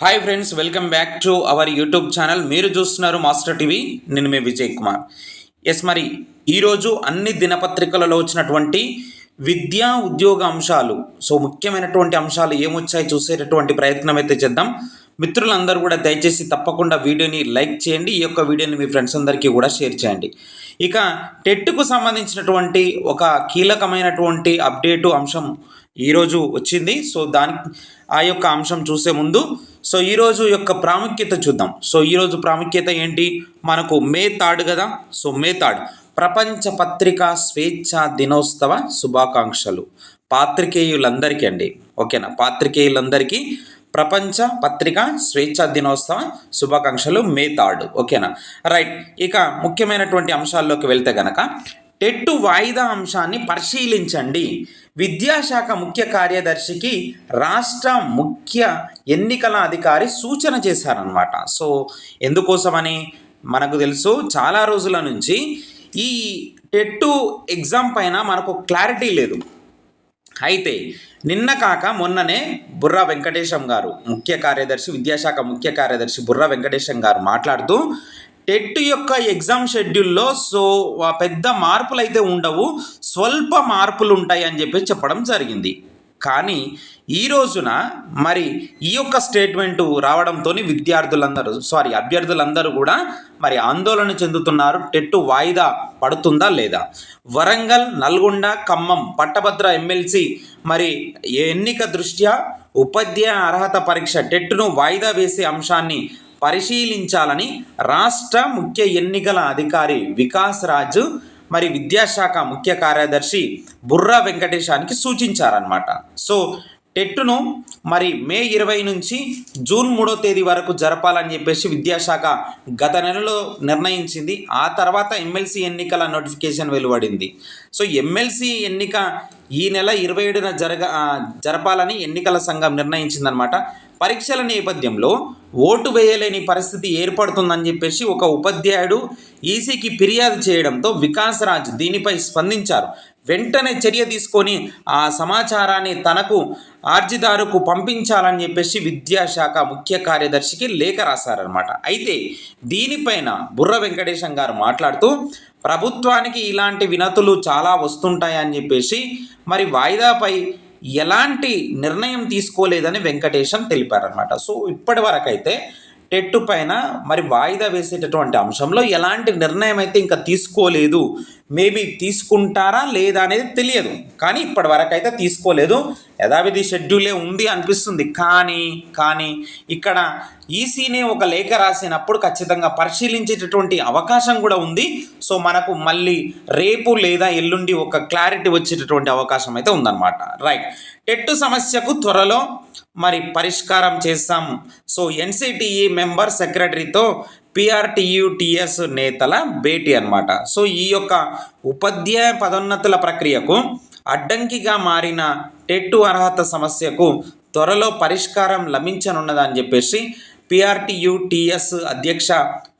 Hi friends welcome back to our YouTube channel మీరు చూస్తున్నారు master TV నేను మీ Vijay Kumar. Yes మరి ఈరోజు అన్ని దినపత్రికలలో వచ్చినటువంటి విద్యా ఉద్యోగ అంశాలు సో ముఖ్యమైనటువంటి అంశాలు ఏమొచ్చాయి చూసేటటువంటి ప్రయత్నం అయితే చేద్దాం. మిత్రులందరూ కూడా దయచేసి తప్పకుండా వీడియోని లైక్ చేయండి ఈ యొక్క వీడియోని మీ ఫ్రెండ్స్ అందరికీ కూడా షేర్ చేయండి. ఇక టెట్కు సంబంధించినటువంటి ఒక కీలకమైనటువంటి అప్డేటు అంశం ఈరోజు వచ్చింది. సో దాని ఆ యొక్క అంశం చూసే ముందు సో ఈరోజు యొక్క ప్రాముఖ్యత చూద్దాం. సో ఈరోజు ప్రాముఖ్యత ఏంటి? మనకు మే థర్డ్ కదా? సో మే థర్డ్ ప్రపంచ పత్రికా స్వేచ్ఛ దినోత్సవ శుభాకాంక్షలు. పాత్రికేయులందరికీ అండి. ఓకేనా? పాత్రికేయులందరికీ ప్రపంచ పత్రిక స్వేచ్ఛా దినోత్సవ శుభాకాంక్షలు మే థర్డ్ ఓకేనా? రైట్. ఇక ముఖ్యమైనటువంటి అంశాల్లోకి వెళ్తే గనక టెట్టు వాయిదా అంశాన్ని పరిశీలించండి. విద్యాశాఖ ముఖ్య కార్యదర్శికి రాష్ట్ర ముఖ్య ఎన్నికల అధికారి సూచన చేశారనమాట సో ఎందుకోసమని? మనకు తెలుసు చాలా రోజుల నుంచి ఈ టెట్టు ఎగ్జామ్ పైన మనకు క్లారిటీ లేదు. అయితే నిన్న కాక మొన్ననే బుర్రా వెంకటేశం గారు ముఖ్య కార్యదర్శి విద్యాశాఖ ముఖ్య కార్యదర్శి బుర్రా వెంకటేశం గారు మాట్లాడుతూ టెట్ యొక్క ఎగ్జామ్ షెడ్యూల్లో సో పెద్ద మార్పులు అయితే ఉండవు స్వల్ప మార్పులు ఉంటాయి అని చెప్పి చెప్పడం జరిగింది. కానీ ఈ రోజున మరి ఈ యొక్క స్టేట్మెంటు రావడంతో విద్యార్థులందరూ సారీ అభ్యర్థులందరూ కూడా మరి ఆందోళన చెందుతున్నారు. టెట్టు వాయిదా పడుతుందా లేదా? వరంగల్ నల్గొండ ఖమ్మం పట్టభద్ర ఎమ్మెల్సీ మరి ఎన్నిక దృష్ట్యా ఉపాధ్యాయ అర్హత పరీక్ష టెట్ను వాయిదా వేసే అంశాన్ని పరిశీలించాలని రాష్ట్ర ముఖ్య ఎన్నికల అధికారి వికాస్ రాజు మరి విద్యాశాఖ ముఖ్య కార్యదర్శి బుర్రా వెంకటేశానికి సూచించారనమాట సో టెట్టును మరి మే ఇరవై నుంచి జూన్ మూడో తేదీ వరకు జరపాలని చెప్పేసి విద్యాశాఖ గత నెలలో నిర్ణయించింది. ఆ తర్వాత ఎమ్మెల్సీ ఎన్నికల నోటిఫికేషన్ వెలువడింది. సో ఎమ్మెల్సీ ఎన్నిక ఈ నెల ఇరవై ఏడున జరగ జరపాలని ఎన్నికల సంఘం నిర్ణయించిందనమాట పరీక్షల నేపథ్యంలో ఓటు వేయలేని పరిస్థితి ఏర్పడుతుందని చెప్పేసి ఒక ఉపాధ్యాయుడు ఈసీకి ఫిర్యాదు చేయడంతో వికాస్ రాజ్ దీనిపై స్పందించారు. వెంటనే చర్య తీసుకొని ఆ సమాచారాన్ని తనకు ఆర్జిదారుకు పంపించాలని చెప్పేసి విద్యాశాఖ ముఖ్య కార్యదర్శికి లేఖ రాశారనమాట అయితే దీనిపైన బుర్ర వెంకటేశం గారు మాట్లాడుతూ ప్రభుత్వానికి ఇలాంటి వినతులు చాలా వస్తుంటాయని చెప్పేసి మరి వాయిదాపై ఎలాంటి నిర్ణయం తీసుకోలేదని వెంకటేశం తెలిపారనమాట సో ఇప్పటి వరకైతే టెట్టు పైన మరి వాయిదా వేసేటటువంటి అంశంలో ఎలాంటి నిర్ణయం అయితే ఇంకా తీసుకోలేదు. మేబీ తీసుకుంటారా లేదా అనేది తెలియదు. కానీ ఇప్పటి వరకు అయితే తీసుకోలేదు. యథావిధి షెడ్యూలే ఉంది అనిపిస్తుంది. కానీ కానీ ఇక్కడ ఈసీనే ఒక లేఖ రాసినప్పుడు ఖచ్చితంగా పరిశీలించేటటువంటి అవకాశం కూడా ఉంది. సో మనకు మళ్ళీ రేపు లేదా ఎల్లుండి ఒక క్లారిటీ వచ్చేటటువంటి అవకాశం అయితే ఉందన్నమాట. రైట్. టెట్టు సమస్యకు త్వరలో మరి పరిష్కారం చేస్తాం. సో ఎన్సిటిఈ మెంబర్ సెక్రటరీతో పిఆర్టీయుటిఎస్ నేతల భేటీ అన్నమాట. సో ఈ యొక్క ఉపాధ్యాయ పదోన్నతుల ప్రక్రియకు అడ్డంకిగా మారిన టెట్టు అర్హత సమస్యకు త్వరలో పరిష్కారం లభించనున్నదని చెప్పేసి పిఆర్టీయుటిఎస్ అధ్యక్ష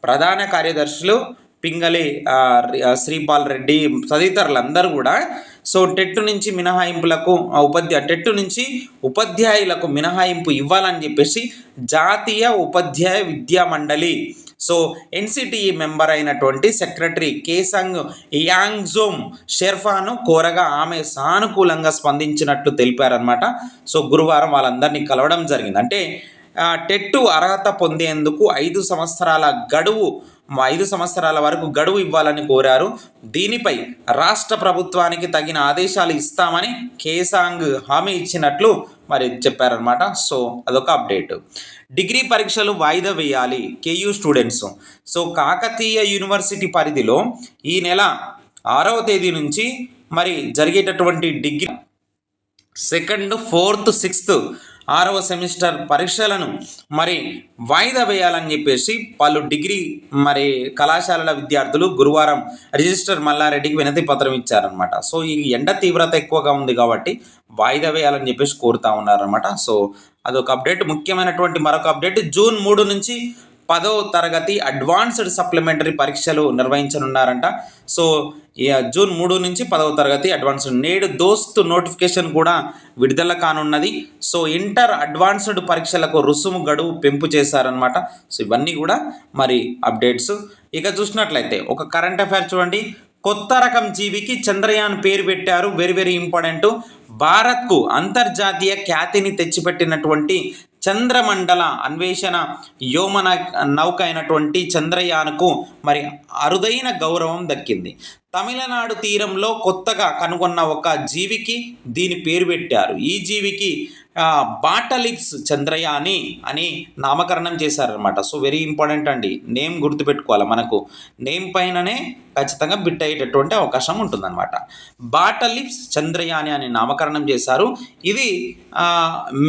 ప్రధాన కార్యదర్శులు పింగళి శ్రీపాల్ రెడ్డి తదితరులందరూ కూడా సో టెట్టు నుంచి మినహాయింపులకు ఉపాధ్యాయ టెట్టు నుంచి ఉపాధ్యాయులకు మినహాయింపు ఇవ్వాలని చెప్పేసి జాతీయ ఉపాధ్యాయ విద్యా మండలి సో ఎన్సిటిఈ మెంబర్ అయినటువంటి సెక్రటరీ కేసంగ్ యాంగ్జోమ్ షెర్ఫాను కోరగా ఆమె సానుకూలంగా స్పందించినట్లు తెలిపారనమాట సో గురువారం వాళ్ళందరినీ కలవడం జరిగింది. అంటే టెట్టు అర్హత పొందేందుకు ఐదు సంవత్సరాల గడువు ఐదు సంవత్సరాల వరకు గడువు ఇవ్వాలని కోరారు. దీనిపై రాష్ట్ర ప్రభుత్వానికి తగిన ఆదేశాలు ఇస్తామని కేసాంగ్ హామీ ఇచ్చినట్లు మరి చెప్పారనమాట సో అదొక అప్డేట్. డిగ్రీ పరీక్షలు వాయిదా వేయాలి KU students. So Kakatiya university పరిధిలో ఈ నెల ఆరవ తేదీ నుంచి మరి జరిగేటటువంటి డిగ్రీ సెకండ్ ఫోర్త్ సిక్స్త్ ఆరవ సెమిస్టర్ పరీక్షలను మరి వాయిదా వేయాలని చెప్పేసి పలు డిగ్రీ మరి కళాశాలల విద్యార్థులు గురువారం రిజిస్టర్ మల్లారెడ్డికి వినతి పత్రం ఇచ్చారనమాట సో ఈ ఎండ తీవ్రత ఎక్కువగా ఉంది కాబట్టి వాయిదా వేయాలని చెప్పేసి కోరుతా ఉన్నారనమాట సో అదొక అప్డేట్. ముఖ్యమైనటువంటి మరొక అప్డేట్. జూన్ మూడు నుంచి పదో తరగతి అడ్వాన్స్డ్ సప్లిమెంటరీ పరీక్షలు నిర్వహించనున్నారంట. సో జూన్ మూడు నుంచి పదవ తరగతి అడ్వాన్స్డ్ నేడు దోస్త్ నోటిఫికేషన్ కూడా విడుదల కానున్నది. సో ఇంటర్ అడ్వాన్స్డ్ పరీక్షలకు రుసుము గడువు పెంపు చేశారనమాట సో ఇవన్నీ కూడా మరి అప్డేట్స్. ఇక చూసినట్లయితే ఒక కరెంట్ అఫైర్ చూడండి. కొత్త రకం జీవికి చంద్రయాన్ పేరు పెట్టారు. Very very important. భారత్కు అంతర్జాతీయ ఖ్యాతిని తెచ్చిపెట్టినటువంటి చంద్రమండల అన్వేషణ యోమన నౌక అయినటువంటి చంద్రయాన్కు మరి అరుదైన గౌరవం దక్కింది. తమిళనాడు తీరంలో కొత్తగా కనుగొన్న ఒక జీవికి దీని పేరు పెట్టారు. ఈ జీవికి బాటలిప్స్ చంద్రయాని అని నామకరణం చేశారనమాట సో వెరీ ఇంపార్టెంట్ అండి. నేమ్ గుర్తుపెట్టుకోవాలి మనకు. నేమ్ పైననే ఖచ్చితంగా బిట్ అయ్యేటటువంటి అవకాశం ఉంటుందన్నమాట. బాటలిప్స్ చంద్రయాని అని నామకరణం చేశారు. ఇది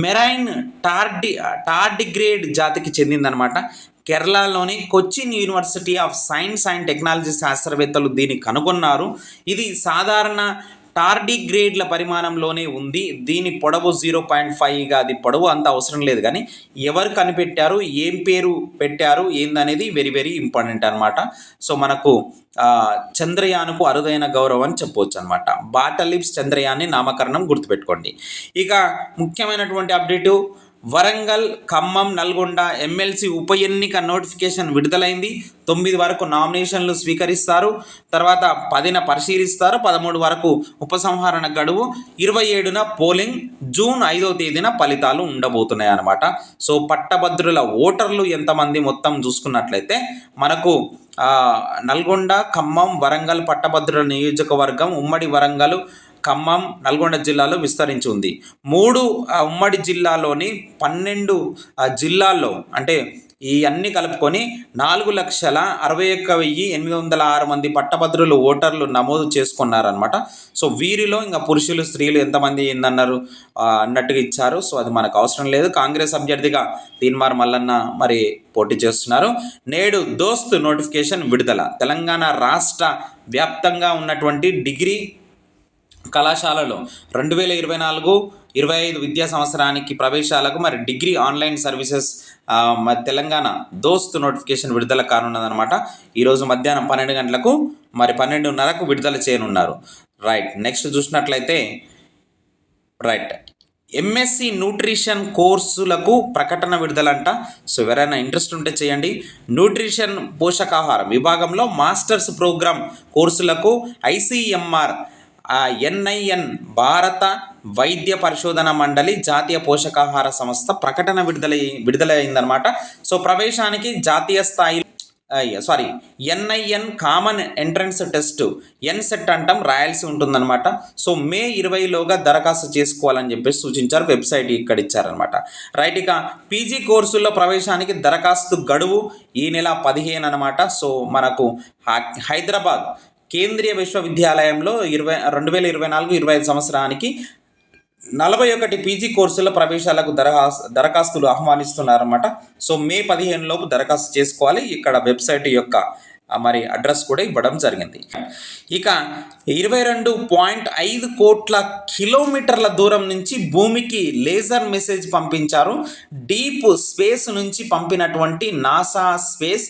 మెరైన్ టార్డి టార్డిగ్రేడ్ జాతికి చెందిందనమాట కేరళలోని Cochin university of science and technology శాస్త్రవేత్తలు దీన్ని కనుగొన్నారు. ఇది సాధారణ టార్డిగ్రేడ్ల పరిమాణంలోనే ఉంది. దీని పొడవు జీరో పాయింట్ ఫైవ్గా అది పొడవు అంత అవసరం లేదు. కానీ ఎవరు కనిపెట్టారు? ఏం పేరు పెట్టారు? ఏందనేది వెరీ వెరీ ఇంపార్టెంట్ అనమాట సో మనకు చంద్రయాన్కు అరుదైన గౌరవం అని చెప్పవచ్చు అనమాట బాటలిప్స్ చంద్రయాన్ని నామకరణం గుర్తుపెట్టుకోండి. ఇక ముఖ్యమైనటువంటి అప్డేటు వరంగల్ ఖమ్మం నల్గొండ ఎమ్మెల్సీ ఉప ఎన్నిక నోటిఫికేషన్ విడుదలైంది. తొమ్మిది వరకు నామినేషన్లు స్వీకరిస్తారు. తర్వాత పదిన పరిశీలిస్తారు. పదమూడు వరకు ఉపసంహరణ గడువు. ఇరవై ఏడున పోలింగ్. జూన్ ఐదో తేదీన ఫలితాలు ఉండబోతున్నాయి అన్నమాట సో పట్టభద్రుల ఓటర్లు ఎంతమంది మొత్తం చూసుకున్నట్లయితే మనకు నల్గొండ ఖమ్మం వరంగల్ పట్టభద్రుల నియోజకవర్గం ఉమ్మడి వరంగల్ ఖమ్మం నల్గొండ జిల్లాలో విస్తరించి ఉంది. మూడు ఉమ్మడి జిల్లాలోని పన్నెండు జిల్లాల్లో అంటే ఈ అన్ని కలుపుకొని నాలుగు లక్షల అరవై ఒక్క వెయ్యి ఎనిమిది వందల ఆరు మంది పట్టభద్రులు ఓటర్లు నమోదు చేసుకున్నారనమాట సో వీరిలో ఇంకా పురుషులు స్త్రీలు ఎంతమంది ఏందన్నారు అన్నట్టుగా ఇచ్చారు. సో అది మనకు అవసరం లేదు. కాంగ్రెస్ అభ్యర్థిగా తీన్మార్ మల్లన్న మరి పోటీ చేస్తున్నారు. నేడు దోస్త్ నోటిఫికేషన్ విడుదల. తెలంగాణ రాష్ట్ర వ్యాప్తంగా ఉన్నటువంటి డిగ్రీ కళాశాలలో రెండు వేల ఇరవై నాలుగు ఇరవై ఐదు విద్యా సంవత్సరానికి ప్రవేశాలకు మరి డిగ్రీ ఆన్లైన్ సర్వీసెస్ తెలంగాణ దోస్త్ నోటిఫికేషన్ విడుదల కానున్నదనమాట ఈరోజు మధ్యాహ్నం పన్నెండు గంటలకు మరి పన్నెండున్నరకు విడుదల చేయనున్నారు. రైట్ నెక్స్ట్ చూసినట్లయితే రైట్ ఎంఎస్సి న్యూట్రిషన్ కోర్సులకు ప్రకటన విడుదలంట. సో ఎవరైనా ఇంట్రెస్ట్ ఉంటే చేయండి. న్యూట్రిషన్ పోషకాహారం విభాగంలో మాస్టర్స్ ప్రోగ్రామ్ కోర్సులకు ఐసీఎంఆర్ ఎన్ఐఎన్ భారత వైద్య పరిశోధన మండలి జాతీయ పోషకాహార సంస్థ ప్రకటన విడుదల విడుదలైందనమాట సో ప్రవేశానికి జాతీయ స్థాయి sorry NIN common entrance test NCET అంటాం రాయాల్సి ఉంటుందన్నమాట. సో మే ఇరవైలోగా దరఖాస్తు చేసుకోవాలని చెప్పేసి సూచించారు వెబ్సైట్ ఇక్కడ ఇచ్చారనమాట రైట్ ఇక పీజీ కోర్సుల్లో ప్రవేశానికి దరఖాస్తు గడువు ఈ నెల పదిహేను అనమాట సో మనకు హైదరాబాద్ కేంద్రీయ విశ్వవిద్యాలయంలో ఇరవై రెండు వేల ఇరవై నాలుగు ఇరవై ఐదు సంవత్సరానికి నలభై ఒకటి పీజీ కోర్సుల ప్రవేశాలకు దరఖాస్తు దరఖాస్తులు ఆహ్వానిస్తున్నారన్నమాట. సో మే పదిహేను లోపు దరఖాస్తు చేసుకోవాలి. ఇక్కడ వెబ్సైట్ యొక్క మరి అడ్రస్ కూడా ఇవ్వడం జరిగింది. ఇక ఇరవై రెండు పాయింట్ ఐదు కోట్ల కిలోమీటర్ల దూరం నుంచి భూమికి లేజర్ మెసేజ్ పంపించారు. డీప్ స్పేస్ నుంచి పంపినటువంటి నాసా స్పేస్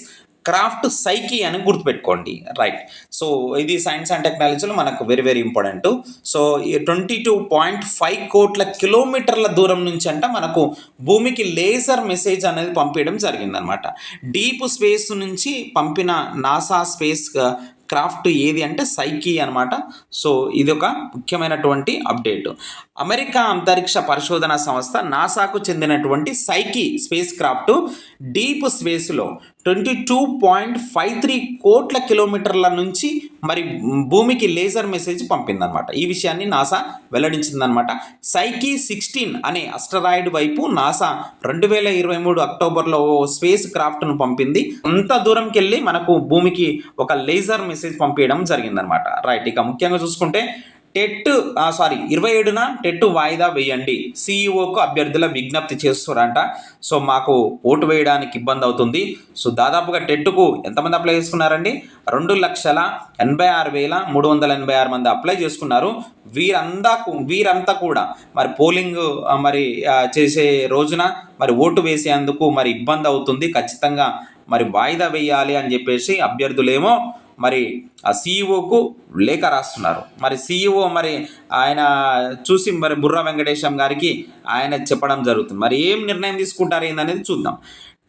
క్రాఫ్ట్ సైకి అని గుర్తుపెట్టుకోండి. రైట్. సో ఇది సైన్స్ అండ్ టెక్నాలజీలో మనకు వెరీ వెరీ ఇంపార్టెంట్ సో ఈ ట్వంటీ టూ పాయింట్ ఫైవ్ కోట్ల కిలోమీటర్ల దూరం నుంచి అంట మనకు భూమికి లేజర్ మెసేజ్ అనేది పంపించడం జరిగిందనమాట డీప్ స్పేస్ నుంచి పంపిన నాసా స్పేస్ క్రాఫ్ట్ ఏది అంటే సైకి అనమాట సో ఇది ఒక ముఖ్యమైనటువంటి అప్డేట్. అమెరికా అంతరిక్ష పరిశోధన సంస్థ నాసాకు చెందినటువంటి సైకి స్పేస్ క్రాఫ్ట్ డీప్ స్పేస్లో twenty two point five three కోట్ల కిలోమీటర్ల నుంచి మరి భూమికి లేజర్ మెసేజ్ పంపిందనమాట ఈ విషయాన్ని నాసా వెల్లడించిందనమాట సైకి సిక్స్టీన్ అనే అస్టరాయిడ్ వైపు నాసా రెండు వేల ఇరవై మూడు అక్టోబర్లో ఓ స్పేస్ క్రాఫ్ట్ను పంపింది. అంత దూరంకి వెళ్ళి మనకు భూమికి ఒక లేజర్ మెసేజ్ పంపించడం జరిగిందనమాట రైట్ ఇక ముఖ్యంగా చూసుకుంటే టెట్ సారీ ఇరవై ఏడున టెట్ వాయిదా వేయండి. సీఈఓకు అభ్యర్థుల విజ్ఞప్తి చేస్తారంట సో మాకు ఓటు వేయడానికి ఇబ్బంది అవుతుంది సో దాదాపుగా టెట్కు ఎంతమంది అప్లై చేసుకున్నారండి? రెండు లక్షల ఎనభై ఆరు వేల మూడు వందల ఎనభై ఆరు మంది అప్లై చేసుకున్నారు. వీరంతా వీరంతా కూడా మరి పోలింగ్ మరి చేసే రోజున మరి ఓటు వేసేందుకు మరి ఇబ్బంది అవుతుంది. ఖచ్చితంగా మరి వాయిదా వేయాలి అని చెప్పేసి అభ్యర్థులేమో మరి ఆ సీఈఓకు లేఖ రాస్తున్నారు. మరి సీఈఓ మరి ఆయన చూసి మరి బుర్రా వెంకటేశం గారికి ఆయన చెప్పడం జరుగుతుంది. మరి ఏం నిర్ణయం తీసుకుంటారు ఏందనేది చూద్దాం.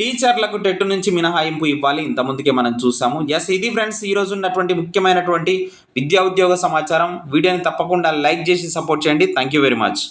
టీచర్లకు టెట్ నుంచి మినహాయింపు ఇవ్వాలి. ఇంతకుముందుకే మనం చూసాము. ఎస్ ఇది ఫ్రెండ్స్ ఈ రోజు ఉన్నటువంటి ముఖ్యమైనటువంటి విద్యా ఉద్యోగ సమాచారం. వీడియోని తప్పకుండా లైక్ చేసి సపోర్ట్ చేయండి. Thank you very much